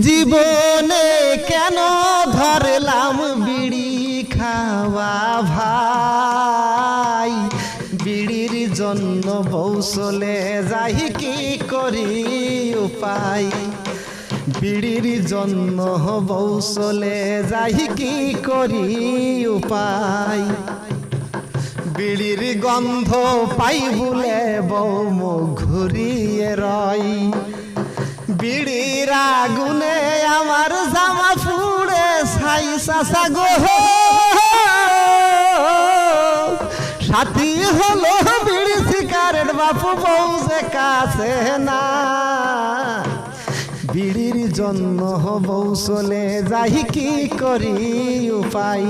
জীবনে কেন ধরলাম বিড়ি খাওয়া ভাই? বিড়ির জন্য বৌসলে যাই কি করি উপায়? বিড়ির জন্য বৌসলে যাই কি করি উপায়? বিড়ির গন্ধ পাই বলে বৌ ঘুরিয়ে রয়। বিড়ির আগুনে আমার জামা পুড়ে ছাই চাষা গো। সাথী হলো বিড়ি সিগারেট বাপু বউ যে কাছে না। বিড়ির জন্য বউ চলে যাই কি করি উপায়?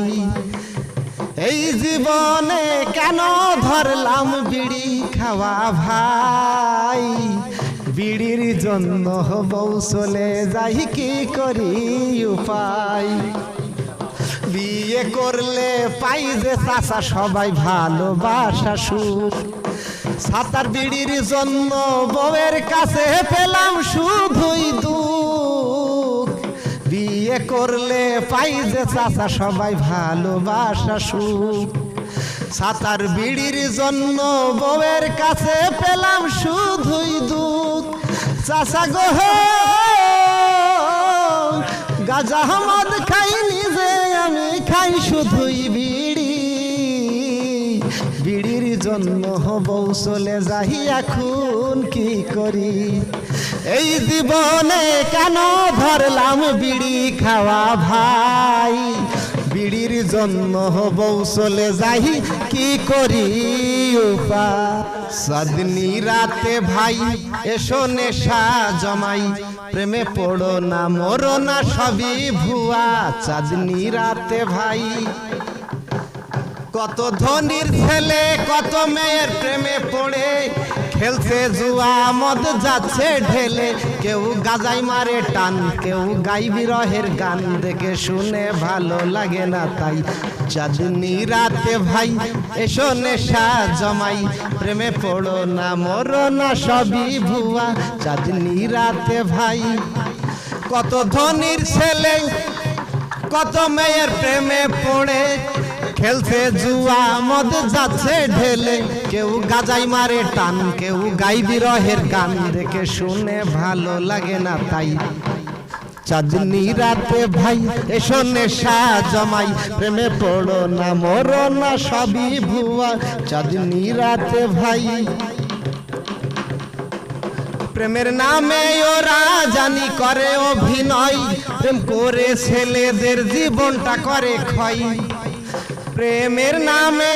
এই জীবনে কেন ধরলাম বিড়ি খাওয়া ভাই? বিড়ির জন্য বউ চলে যাই কি করি উপায়? বিয়ে করলে পাই যে চাষা সবাই ভালোবাসা সুখ সাতার বিড়ির জন্য বউয়ের কাছে পেলাম শুধুই দুঃখ। বিয়ে করলে পাই যে চাচা সবাই ভালোবাসা সুখ সাতার বিড়ির জন্য বউয়ের কাছে পেলাম শুধুই দুঃখ। চাচা গো গাজা মদ খাই নিজে আমি খাই শুধুই বিড়ি। বিড়ির জন্য বউ চলে যাই এখন কি করি? এই জীবনে কেন ধরলাম বিড়ি খাওয়া ভাই? বিড়ির জন্য বউ চলে যাই কি করি উপা সদনি রাতে ভাই, এসো নেশা জমাই। প্রেমে পড়ো না, মরো না সবই ভুয়া। চাঁদনি রাতে ভাই, কত ধনির ছেলে, কত মেয়ের প্রেমে পড়ে। খেলছে জুয়া, মদ যাচ্ছে ঢেলে। কেউ গাজাই মারে টান, কেউ গাই বিরহের গান। দেখে শুনে ভালো লাগে না তাই। চাঁদনি রাতে ভাই, এসো নেশা জমাই। প্রেমে পড়ো না, মরো না সবই ভুয়া। চাঁদনি রাতে ভাই, কত ধনির ছেলে, কত মেয়ের প্রেমে পড়ে। খেলছে জুয়া, মদ যাচ্ছে ঢেলে। কেউ গাজাই মারে টান, কেউ গাই বিরহের গান দেখে শুনে ভালো লাগে না তাই। চাঁদনি রাতে ভাই, এসো নেশা জমাই। প্রেমে পড়ো না, মরো না, সবই ভুয়া। চাঁদনি রাতে ভাই। প্রেমের নামে ওরা জানি করে অভিনয়। প্রেম করে ছেলেদের জীবনটা করে ক্ষয়। প্রেমের নামে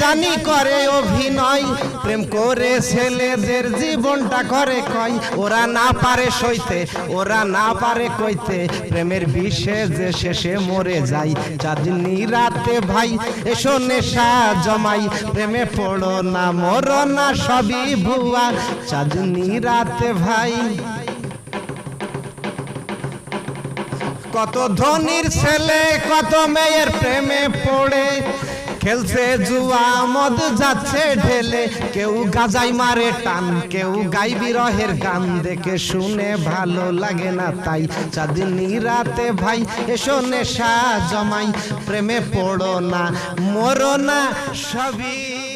জানি করে অভিনয়। প্রেম করে ছেলেদের জীবনটা করে কয়। ওরা না পারে সইতে, ওরা না পারে কইতে। প্রেমের বিষে যে শেষে মরে যাই চাঁদনি রাতে ভাই, এসো নেশা জমাই। প্রেমে পড়ো না, মরো না সবই ভুয়া। চাঁদনি রাতে ভাই কত ধনির ছেলে, কত মেয়ের প্রেমে পড়ে। খেলছে জুয়া, মদ যাচ্ছে ঢেলে। কেউ গাজাই মারে টান, কেউ গাই বিরহের গান। দেখে শুনে ভালো লাগে না তাই। চাঁদনি রাতে ভাই, এসো নেশা জমাই। প্রেমে পড়ো না, মরো না সবই।